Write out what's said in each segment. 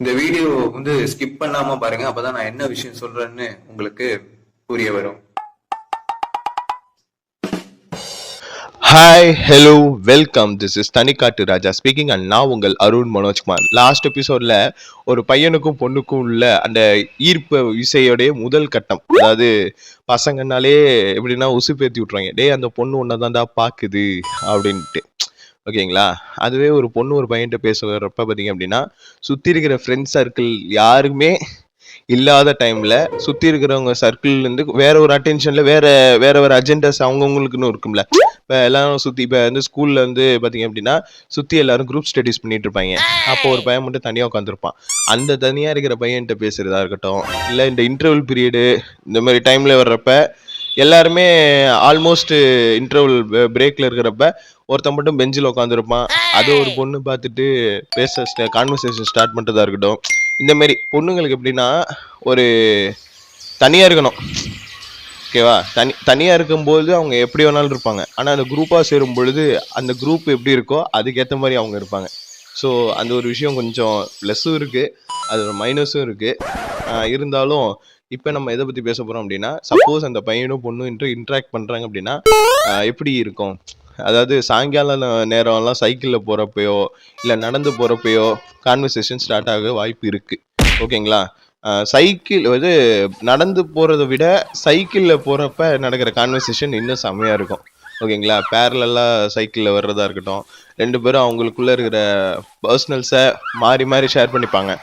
இந்த வீடியோ வந்து ஸ்கிப் பண்ணாம பாருங்க. அப்பதான் நான் என்ன விஷயம் சொல்றேன்னு உங்களுக்கு புரிய வரும். Hi hello welcome this is Thanikattu Raja speaking and நான் உங்கள் அருண் மனோஜ்குமார் லாஸ்ட் எபிசோட்ல ஒரு பையனுக்கும் பொண்ணுக்கும் உள்ள அந்த ஈர்ப்பு இசையோடைய முதல் கட்டம். அதாவது பசங்கனாலே எப்படின்னா உசுப்பேத்தி விட்றாங்க டேய் அந்த பொண்ணு ஒன்றை தான்டா பார்க்குது அப்படின்ட்டு. ஓகேங்களா? அதுவே ஒரு பொண்ணு ஒரு பையன்கிட்ட பேச வர்றப்ப பார்த்தீங்க அப்படின்னா சுற்றி இருக்கிற ஃப்ரெண்ட்ஸ் சர்க்கிள் யாருமே இல்லாத டைமில் சுற்றி இருக்கிறவங்க சர்க்கிள்லேருந்து வேற ஒரு அட்டென்ஷனில் வேற வேற ஒரு அஜெண்டாஸ் அவங்கவுங்களுக்குன்னு இருக்கும்ல. இப்போ எல்லாரும் சுற்றி இப்போ வந்து ஸ்கூலில் வந்து பார்த்தீங்க அப்படின்னா சுற்றி எல்லாரும் குரூப் ஸ்டடிஸ் பண்ணிட்டு இருப்பாங்க. அப்போ ஒரு பையன் மட்டும் தனியாக உட்காந்துருப்பான் அந்த தனியாக இருக்கிற பையன்கிட்ட பேசுறதா இருக்கட்டும் இல்லை இந்த இன்டர்வல் பீரியடு இந்த மாதிரி டைமில் வர்றப்ப எல்லாருமே ஆல்மோஸ்ட் இன்டர்வல் பிரேக்கில் இருக்கிறப்ப ஒருத்தன் மட்டும் பெஞ்சில் உட்காந்துருப்பான் அது ஒரு பொண்ணு பார்த்துட்டு பேச கான்வர்சேஷன் ஸ்டார்ட் பண்ணுறதா இருக்கட்டும். இந்த மாதிரி பொண்ணுங்களுக்கு எப்படின்னா ஒரு தனியாக இருக்கணும். ஓகேவா தனி தனியாக இருக்கும்போது அவங்க எப்படி வேணாலும் இருப்பாங்க. ஆனால் அந்த குரூப்பாக சேரும் பொழுது அந்த குரூப் எப்படி இருக்கோ அதுக்கேற்ற மாதிரி அவங்க இருப்பாங்க. ஸோ அந்த ஒரு விஷயம் கொஞ்சம் ப்ளஸ்ஸும் இருக்குது அது ஒரு மைனஸும் இருக்குது இருந்தாலும் இப்போ நம்ம எதை பற்றி பேச போகிறோம் அப்படின்னா சப்போஸ் அந்த பையனும் பொண்ணும் இன்ட்ரு இன்ட்ராக்ட் பண்ணுறாங்க அப்படின்னா எப்படி இருக்கும்? அதாவது சாயங்கால நேரம்லாம் சைக்கிளில் போகிறப்பையோ இல்லை நடந்து போகிறப்பையோ கான்வர்சேஷன் ஸ்டார்ட் ஆக வாய்ப்பு இருக்குது ஓகேங்களா சைக்கிள் இது நடந்து போகிறத விட சைக்கிளில் போகிறப்ப நடக்கிற கான்வர்சேஷன் இன்னும் செம்மையாக இருக்கும். ஓகேங்களா பேரலெல்லாம் சைக்கிளில் வர்றதா இருக்கட்டும். ரெண்டு பேரும் அவங்களுக்குள்ளே இருக்கிற பர்சனல்ஸை மாறி மாறி ஷேர் பண்ணிப்பாங்க.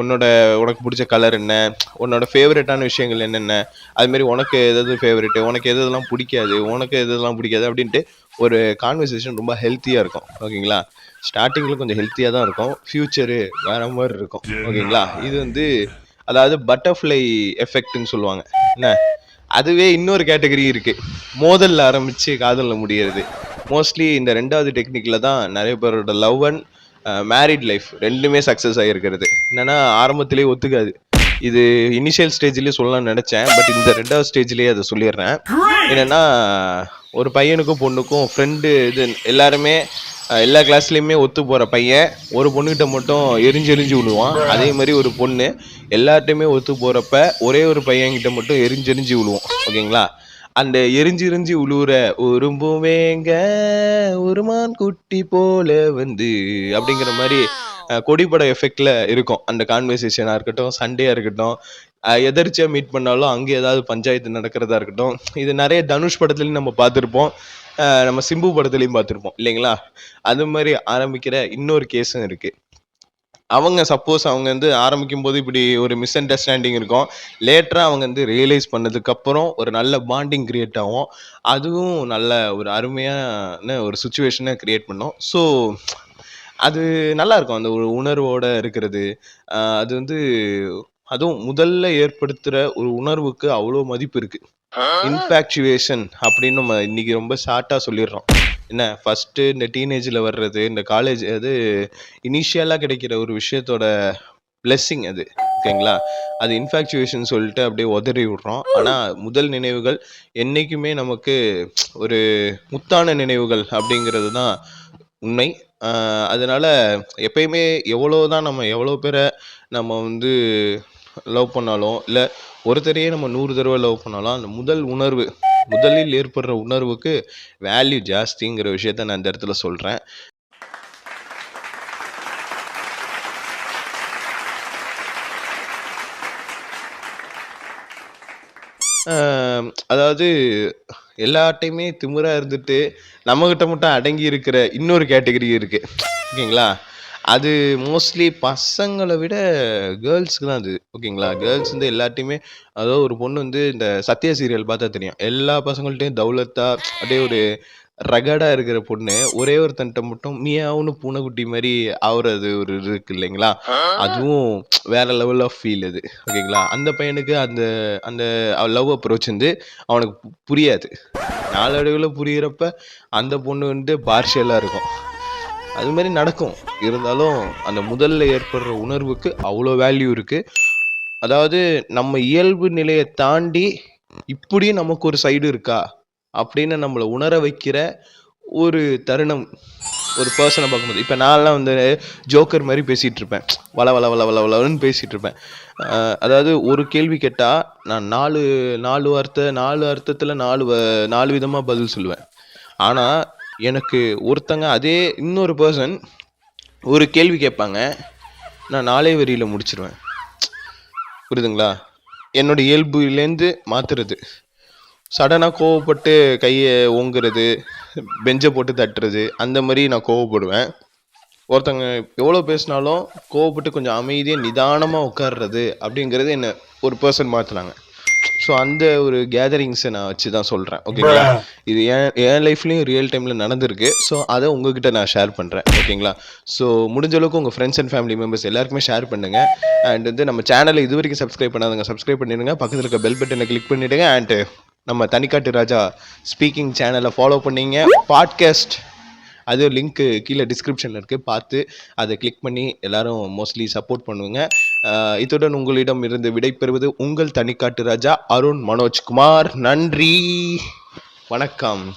உன்னோட உனக்கு பிடிச்ச கலர் என்ன? உன்னோட ஃபேவரட்டான விஷயங்கள் என்னென்ன? அதுமாரி உனக்கு எதாவது ஃபேவரெட்டு உனக்கு எது எதெல்லாம் பிடிக்காது? உனக்கு எது எதெல்லாம் பிடிக்காது? அப்படின்ட்டு ஒரு கான்வர்சேஷன் ரொம்ப ஹெல்த்தியாக இருக்கும். ஓகேங்களா? ஸ்டார்டிங்கில் கொஞ்சம் ஹெல்த்தியாக தான் இருக்கும். ஃப்யூச்சரு வேற மாதிரி இருக்கும். ஓகேங்களா? இது வந்து அதாவது பட்டர்ஃப்ளை எஃபெக்ட்னு சொல்லுவாங்க. என்ன? அதுவே இன்னொரு கேட்டகரி இருக்கு. மோதல்ல ஆரம்பிச்சு காதலில் முடியறது. மோஸ்ட்லி இந்த ரெண்டாவது டெக்னிக்ல தான் நிறைய பேரோட லவ் அண்ட் மேரிட் லைஃப் ரெண்டுமே சக்ஸஸ் ஆகிருக்கிறது என்னன்னா ஆரம்பத்திலேயே ஒத்துக்காது. இது இனிஷியல் ஸ்டேஜ்லேயே சொல்லலாம்னு நினச்சேன். பட் இந்த ரெண்டாவது ஸ்டேஜ்லேயே அதை சொல்லிடுறேன். என்னென்னா ஒரு பையனுக்கும் பொண்ணுக்கும் ஃப்ரெண்டு இது எல்லாருமே எல்லா கிளாஸ்லேயுமே ஒத்து போகிற பையன். ஒரு பொண்ணுகிட்ட மட்டும் எரிஞ்சு எரிஞ்சு விழுவான். அதே மாதிரி ஒரு பொண்ணு எல்லார்ட்டையுமே ஒத்து போகிறப்ப ஒரே ஒரு பையன்கிட்ட மட்டும் எரிஞ்சு எரிஞ்சு விழுவோம் ஓகேங்களா? அந்த எரிஞ்சு எரிஞ்சு உழுவுற உரும்புவேங்க உருமான் குட்டி போல வந்து அப்படிங்கிற மாதிரி கொடிப்பட எஃபெக்ட்ல இருக்கும். அந்த கான்வர்சேஷனா இருக்கட்டும் சண்டேயா இருக்கட்டும் அஹ், எதர்ச்சியா மீட் பண்ணாலும் அங்கே ஏதாவது பஞ்சாயத்து நடக்கிறதா இருக்கட்டும் இது நிறைய தனுஷ் படத்துலயும் நம்ம பார்த்துருப்போம். நம்ம சிம்பு படத்துலயும் பார்த்துருப்போம் இல்லைங்களா? அது மாதிரி ஆரம்பிக்கிற இன்னொரு கேஸும் இருக்கு. அவங்க சப்போஸ் அவங்க வந்து ஆரம்பிக்கும் போது இப்படி ஒரு மிஸ் அண்டர்ஸ்டாண்டிங் இருக்கும். லேட்டரா அவங்க வந்து ரியலைஸ் பண்ணதுக்கு அப்புறம் ஒரு நல்ல பாண்டிங் கிரியேட் ஆகும். அதுவும் நல்ல ஒரு அருமையான ஒரு சுச்சுவேஷனை கிரியேட் பண்ணும். ஸோ அது நல்லா இருக்கும். அந்த ஒரு உணர்வோட இருக்கிறது. அது வந்து அதுவும் முதல்ல ஏற்படுத்துற ஒரு உணர்வுக்கு அவ்வளோ மதிப்பு இருக்கு. இன்ஃபேக்சுவேஷன் அப்படின்னு நம்ம இன்னைக்கு ரொம்ப ஷார்ட்டா சொல்லிடுறோம். என்ன ஃபஸ்ட்டு இந்த டீனேஜில் வர்றது இந்த காலேஜ் அது இனிஷியலாக கிடைக்கிற ஒரு விஷயத்தோட பிளெஸ்ஸிங் அது ஓகேங்களா அது இன்ஃபேக்சுவேஷன் சொல்லிட்டு அப்படியே உதறி விடுறோம். ஆனால் முதல் நினைவுகள் என்றைக்குமே நமக்கு ஒரு முத்தான நினைவுகள் அப்படிங்கிறது தான் உண்மை. அதனால் எப்பயுமே எவ்வளோ தான் நம்ம எவ்வளோ பேரை நம்ம வந்து லவ் பண்ணாலும் இல்லை ஒருத்தரையே நம்ம நூறு தடவை லவ் பண்ணாலும் அந்த முதல் உணர்வு முதலில் ஏற்படுற உணர்வுக்கு வேல்யூ ஜாஸ்திங்கிற விஷயத்த நான் இந்த இடத்துல சொல்கிறேன் அதாவது எல்லாட்டையுமே திமிராக இருந்துட்டு நம்மகிட்ட மட்டும் அடங்கி இருக்கிற இன்னொரு கேட்டகரி இருக்குது ஓகேங்களா? அது மோஸ்ட்லி பசங்களை விட கேர்ள்ஸ்க்கு தான் அது. ஓகேங்களா கேர்ள்ஸ் வந்து எல்லாத்தையுமே அதாவது ஒரு பொண்ணு வந்து இந்த சத்யா சீரியல் பார்த்தா தெரியும். எல்லா பசங்கள்ட்டையும் தௌலத்தா அப்படியே ஒரு ரகடா இருக்கிற பொண்ணு. ஒரே ஒருத்தன்ட்ட மட்டும் மியாவுன்னு பூனைக்குட்டி மாதிரி ஆகுறது ஒரு இது இருக்கு இல்லைங்களா? அதுவும் வேற லெவல் ஆஃப் ஃபீல் அது. ஓகேங்களா அந்த பையனுக்கு அந்த அந்த லவ் அப்ரோச் வந்து அவனுக்கு புரியாது. நாளடைவில் புரியிறப்ப அந்த பொண்ணு வந்து பார்ஷியலாக இருக்கும். அது மாதிரி நடக்கும். இருந்தாலும் அந்த முதல்ல ஏற்படுற உணர்வுக்கு அவ்வளோ வேல்யூ இருக்குது அதாவது நம்ம இயல்பு நிலையை தாண்டி இப்படியும் நமக்கு ஒரு சைடு இருக்கா? அப்படின்னு நம்மளை உணர வைக்கிற ஒரு தருணம் ஒரு பர்சனை பார்க்கும்போது. இப்போ நான்லாம் வந்து ஜோக்கர் மாதிரி பேசிகிட்டு இருப்பேன். வள வள வள வள வளன்னு பேசிகிட்டு இருப்பேன். அதாவது ஒரு கேள்வி கேட்டால் நான் நாலு நாலு வார்த்தை நாலு அர்த்தத்தில் நாலு வ- நாலு விதமாக பதில் சொல்லுவேன். ஆனால் எனக்கு ஒருத்தங்க அதே இன்னொரு பர்சன் ஒரு கேள்வி கேட்பாங்க. நான் நாலே வரியில் முடிச்சிருவேன். புரியுதுங்களா? என்னோட இயல்புலேருந்து மாத்துறது. சடனாக கோவப்பட்டு கையை ஓங்குறது பெஞ்சை போட்டு தட்டுறது அந்த மாதிரி நான் கோவப்படுவேன். ஒருத்தங்க எவ்வளோ பேசினாலும் கோவப்பட்டு கொஞ்சம் அமைதியாக நிதானமாக உட்கார்றது அப்படிங்கிறது என்ன ஒரு பர்சன் மாற்றினாங்க ஸோ அந்த ஒரு கேதரிங்ஸை நான் வச்சு தான் சொல்கிறேன் ஓகேங்களா இது என் என் லைஃப்லேயும் ரியல் டைமில் நடந்திருக்கு. ஸோ அதை உங்ககிட்ட நான் ஷேர் பண்ணுறேன் ஓகேங்களா ஸோ முடிஞ்ச அளவுக்கு உங்கள் ஃப்ரெண்ட்ஸ் அண்ட் ஃபேமிலி மெம்பர்ஸ் எல்லாருக்குமே ஷேர் பண்ணுங்கள் அண்ட் வந்து நம்ம சேனலை இது வரைக்கும் சப்ஸ்கிரைப் பண்ணாதவங்க சப்ஸ்கிரைப் பண்ணிடுங்க. பக்கத்தில் இருக்க பெல் பட்டனை கிளிக் பண்ணிவிடுங்க அண்ட் நம்ம தனிக்காட்டு ராஜா ஸ்பீக்கிங் சேனலை ஃபாலோ பண்ணீங்க. பாட்காஸ்ட் அது லிங்க்கு கீழே டிஸ்கிரிப்ஷனில் இருக்குது பார்த்து அதை கிளிக் பண்ணி எல்லாரும் மோஸ்ட்லி சப்போர்ட் பண்ணுங்க. அஹ் இத்துடன் உங்களிடம் இருந்து விடைபெறுவது உங்கள் தனிக்காட்டு ராஜா அருண் மனோஜ்குமார். நன்றி. வணக்கம்.